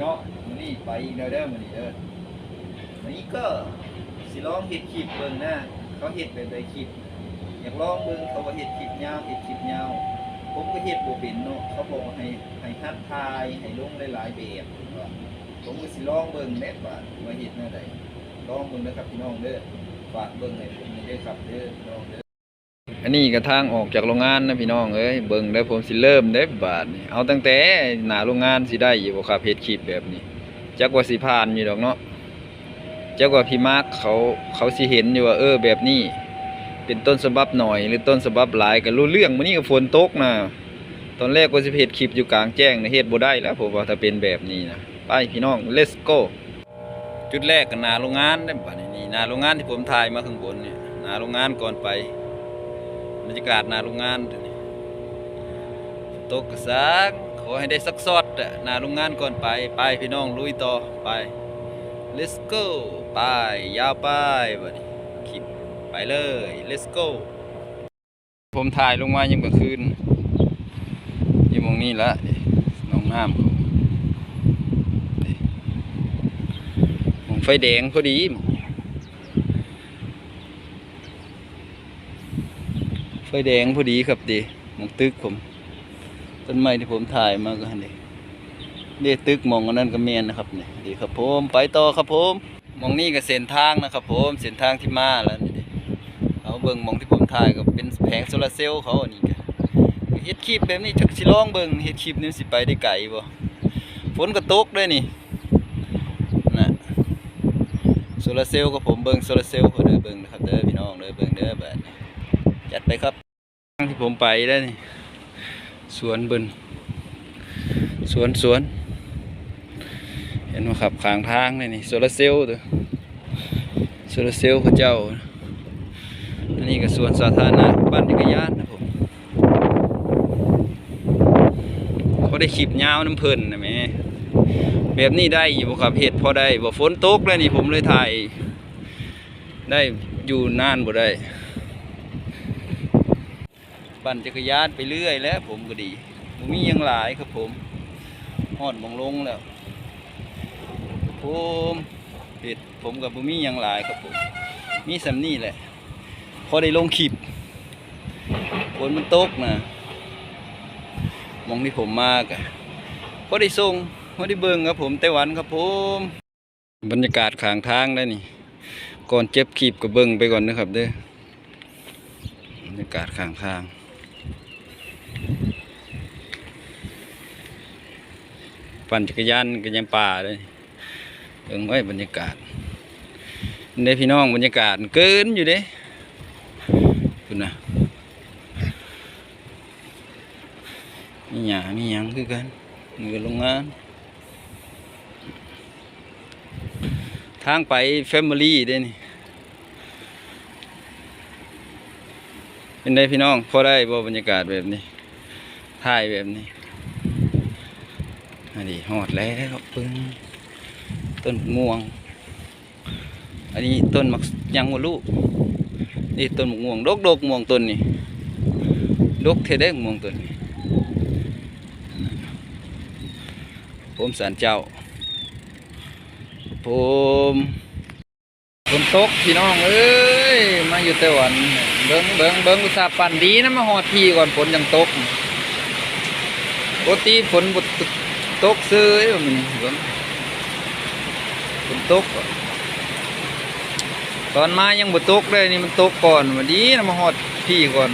เนาะมันนี่ไปอีกแล้วเด้อมันนี่เด้อมันนี่ก็สิลองเฮ็ดคลิปเบิ่งหนะเขาเฮ็ดแบบใดคลิป อยากลองเบิ่งเขาว่าเฮ็ดคลิปยาวเฮ็ดคลิปยาว ผมก็เฮ็ดบ่เป็นเนาะเขาบอกให้ให้ทักทายให้ลงหลายๆแบบผมก็สิลองเบิ่งแหน่ว่าว่าเฮ็ดแนวใดลองเบิ่งนะครับพี่น้องเด้อฝากเบิ่งให้ผมเด้อครับเด้อพี่น้องเด้อ อันนี้ก็ทางออกจากโรงงานนะพี่น้องเอ้ยเบิ่งได้ผมสิเริ่มได้บาทนี่เอาตั้งแต่หนาโรงงานสิได้อยู่บ่ครับเฮ็ดคลิปแบบนี้จักว่าสิผ่านอยู่ดอกเนาะจักว่าพี่มาร์คเขาเขาสิเห็นอยู่ว่าเออแบบนี้ เป็นต้นฉบับหน่อย หรือต้นฉบับหลายก็รู้เรื่องมื้อนี้ก็ฝนตกนะตอนแรกว่าสิเฮ็ดคลิปอยู่กลางแจ้งนะเฮ็ดบ่ได้แล้วผมว่าถ้าเป็นแบบนี้นะไปพี่น้อง let's go จุดแรกก็หนาโรงงานได้บัดนี้นี่หนาโรงงานที่ผมถ่ายมาข้างบนเนี่ยหนาโรงงานก่อนไป บรรยากาศหน้าโรงงานตกกระซักขอให้ได้สักซอดหน้าโรงงานก่อนไป ไปพี่น้องลุยต่อไป let's go ไปยาวไปบัดนี้คิดไปเลย let's go ผมถ่ายลงมายังกลางคืนยู่มองนี้ละนี่น้องน้ำขานี่หมองไฟแดงพอดีมอง ไฟ แดงพอดีครับดีมองตึกผมต้นไม้ที่ผมถ่ายมาก็นี่เรียตึกมองอันนั้นก็เมียนนะครับนี่ดีครับผมไปต่อครับผมมองนี้ก็เส้นทางนะครับ ผมเส้นทางที่มาแล้วนี่ดิเอาเบิ่งมองที่ผมถ่ายก็เป็นแผงโซลาร์เซลล์เขาอันนี้ก็เฮ็ดคลิปแบบนี้จักสิลองเบิ่งเฮ็ดคลิปนี้สิไปได้ไกลบ่ฝนก็ตกด้วยนี่นะโซลาร์เซลล์ก็ผมเบิ่งโซลาร์เซลล์เขาเด้อเบิ่งนะครับเด้อพี่น้องเด้อเบิ่งเด้อแบบจัดไปครับ ที่ผมไปได้นี่สวนบินสวนสวน เห็นไหมครับขางทางนี่นี่โซลาเซลล์ตัวโซลาเซลล์ขเจ้าอันนี้ก็สวนสาธารณะบ้านจักรยานนะผมเขาได้ขีบยาวน้ำเพลินนะแม่แบบนี้ได้อยู่บ่ครับเห็ดพอได้บ่ฝนตกแล้วนี่ผมเลยถ่าย ได้อยู่นานบ่ได้ ปั่นจักรยานไปเรื่อยแล้วผมก็ดีผมมียังหลายครับผมหอดมองลงแล้วผมเห็ดผมกับผมมียังหลายครับผม มีสำนี่แหละ พอได้ลงขีบฝนมันตกนะมองที่ผมมากอะพอได้ส่งพอได้เบิ่งครับผมไต้หวันครับผม บรรยากาศข้างทางได้นี่ ก่อนเจ็บขีบก็เบิ่งไปก่อนนะครับเด้อบรรยากาศข้างทาง ปั่นจักรยานก็ยังป่าเลยเบิ่งไว้บรรยากาศเด้พี่น้องบรรยากาศเกินอยู่เด้คุณนะมีหยามีหยังคือกันมือโรงงานทางไปแฟมิลี่เด้นี่เป็นได้พี่น้องพอได้บ่บรรยากาศแบบนี้ถ่ายแบบนี้ อันนี้หอดแล้วปึ้งต้นม่วง อันนี้ต้นมักยังวัลูกนี่ต้นมะม่วงดกดกม่วงต้นนี่ดกเทเด้ม่วงต้นนี่ผมสารเจ้า ผมฝนตกพี่น้องเอ้ยมาอยู่ไต้หวันเบิ้งเบิ้งเบิ้งอุตสาห์ปั่นดีนะมาหอดพี่ก่อนฝนยังตกปกติฝนบด ตกซื้อไอ้มันฝนฝนตกตอนมายังบ่ตกเลยนี่มันตกก่อนวันนี้นะมาหอดพี่ก่อน